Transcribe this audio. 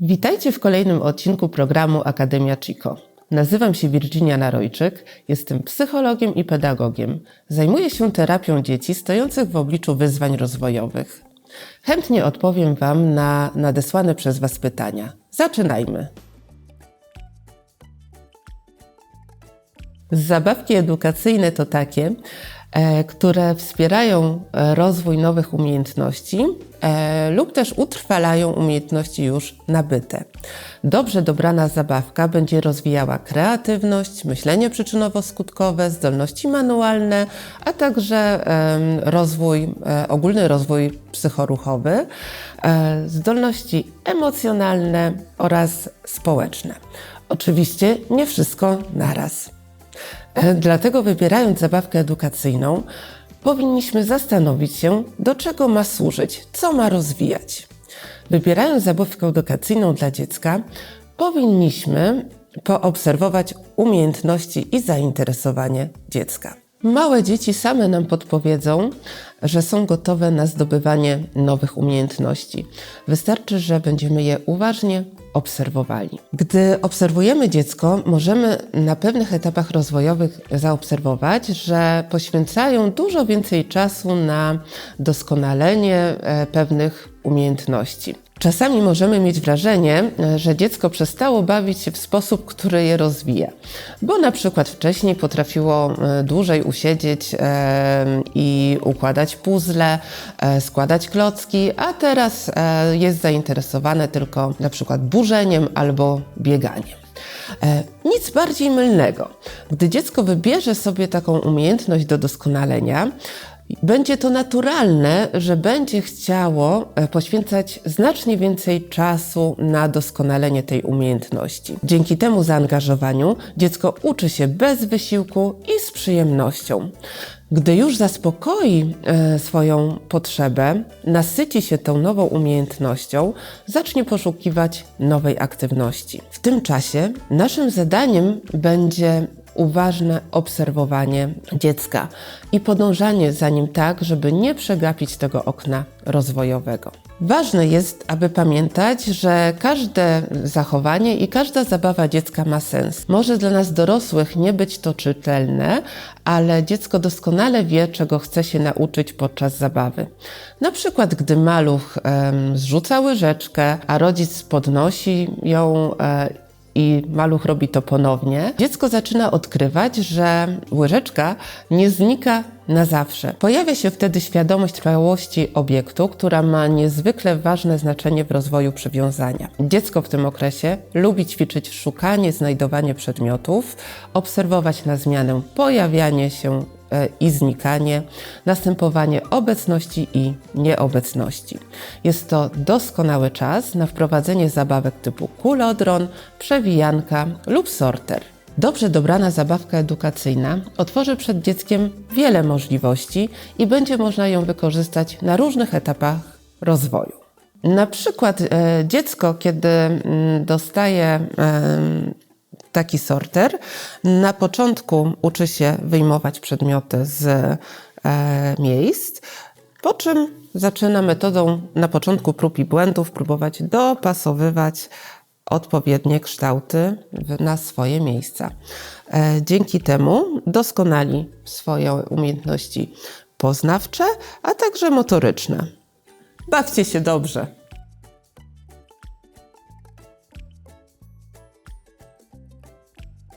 Witajcie w kolejnym odcinku programu Akademia Chico. Nazywam się Virginia Narojczyk, jestem psychologiem i pedagogiem. Zajmuję się terapią dzieci stojących w obliczu wyzwań rozwojowych. Chętnie odpowiem Wam na nadesłane przez Was pytania. Zaczynajmy. Zabawki edukacyjne to takie, które wspierają e, rozwój nowych umiejętności e, lub też utrwalają umiejętności już nabyte. Dobrze dobrana zabawka będzie rozwijała kreatywność, myślenie przyczynowo-skutkowe, zdolności manualne, a także rozwój, e, ogólny rozwój psychoruchowy, e, zdolności emocjonalne oraz społeczne. Oczywiście nie wszystko naraz. E, Dlatego wybierając zabawkę edukacyjną, powinniśmy zastanowić się, do czego ma służyć, co ma rozwijać. Wybierając zabawkę edukacyjną dla dziecka, powinniśmy poobserwować umiejętności i zainteresowanie dziecka. Małe dzieci same nam podpowiedzą, że są gotowe na zdobywanie nowych umiejętności. Wystarczy, że będziemy je uważnie obserwowali. Gdy obserwujemy dziecko, możemy na pewnych etapach rozwojowych zaobserwować, że poświęcają dużo więcej czasu na doskonalenie e, pewnych umiejętności. Czasami możemy mieć wrażenie, że dziecko przestało bawić się w sposób, który je rozwija, bo na przykład wcześniej potrafiło e, dłużej usiedzieć e, i układać puzzle, e, składać klocki, a teraz jest zainteresowane tylko na przykład burzeniem albo bieganiem. Nic bardziej mylnego. Gdy dziecko wybierze sobie taką umiejętność do doskonalenia, będzie to naturalne, że będzie chciało e, poświęcać znacznie więcej czasu na doskonalenie tej umiejętności. Dzięki temu zaangażowaniu dziecko uczy się bez wysiłku i z przyjemnością. Gdy już zaspokoi e, swoją potrzebę, nasyci się tą nową umiejętnością, zacznie poszukiwać nowej aktywności. W tym czasie naszym zadaniem będzie uważne obserwowanie dziecka i podążanie za nim tak, żeby nie przegapić tego okna rozwojowego. Ważne jest, aby pamiętać, że każde zachowanie i każda zabawa dziecka ma sens. Może dla nas dorosłych nie być to czytelne, ale dziecko doskonale wie, czego chce się nauczyć podczas zabawy. Na przykład, gdy maluch em, zrzuca łyżeczkę, a rodzic podnosi ją e, i maluch robi to ponownie, dziecko zaczyna odkrywać, że łyżeczka nie znika na zawsze. Pojawia się wtedy świadomość trwałości obiektu, która ma niezwykle ważne znaczenie w rozwoju przywiązania. Dziecko w tym okresie lubi ćwiczyć szukanie, znajdowanie przedmiotów, obserwować na zmianę pojawianie się i znikanie, następowanie obecności i nieobecności. Jest to doskonały czas na wprowadzenie zabawek typu kulodron, przewijanka lub sorter. Dobrze dobrana zabawka edukacyjna otworzy przed dzieckiem wiele możliwości i będzie można ją wykorzystać na różnych etapach rozwoju. Na przykład e, dziecko, kiedy mm, dostaje taki sorter. Na początku uczy się wyjmować przedmioty z e, miejsc, po czym zaczyna metodą na początku prób i błędów próbować dopasowywać odpowiednie kształty na swoje miejsca. E, dzięki temu doskonali swoje umiejętności poznawcze, a także motoryczne. Bawcie się dobrze.